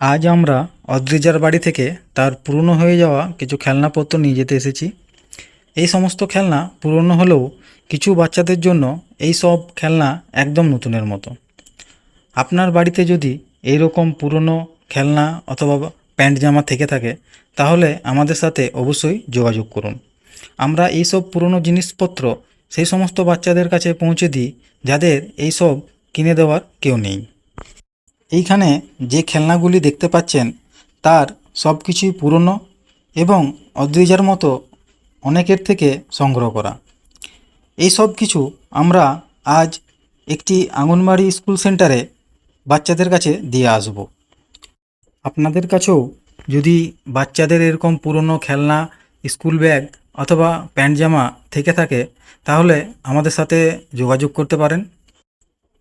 আজ আমরা অদ্রিজার বাড়ি থেকে তার পুরনো হয়ে যাওয়া কিছু খেলনাপত্র নিয়ে যেতে এসেছি। এই সমস্ত খেলনা পুরনো হলেও কিছু বাচ্চাদের জন্য এই সব খেলনা একদম নতুনের মতো। আপনার বাড়িতে যদি এই রকম পুরনো খেলনা অথবা প্যান্ট জামা থেকে থাকে, তাহলে আমাদের সাথে অবশ্যই যোগাযোগ করুন। আমরা এই সব পুরনো জিনিসপত্র সেই সমস্ত বাচ্চাদের কাছে পৌঁছে দিই, যাদের এই সব কিনে দেওয়ার কেউ নেই। এইখানে যে খেলনাগুলি দেখতে পাচ্ছেন, তার সব কিছুই পুরনো এবং অদ্রিজার মতো অনেকের থেকে সংগ্রহ করা। এই সব কিছু আমরা আজ একটি আঙ্গনবাড়ি স্কুল সেন্টারে বাচ্চাদের কাছে দিয়ে আসব। আপনাদের কাছেও যদি বাচ্চাদের এরকম পুরনো খেলনা, স্কুল ব্যাগ অথবা প্যান্ট জামা থেকে থাকে, তাহলে আমাদের সাথে যোগাযোগ করতে পারেন।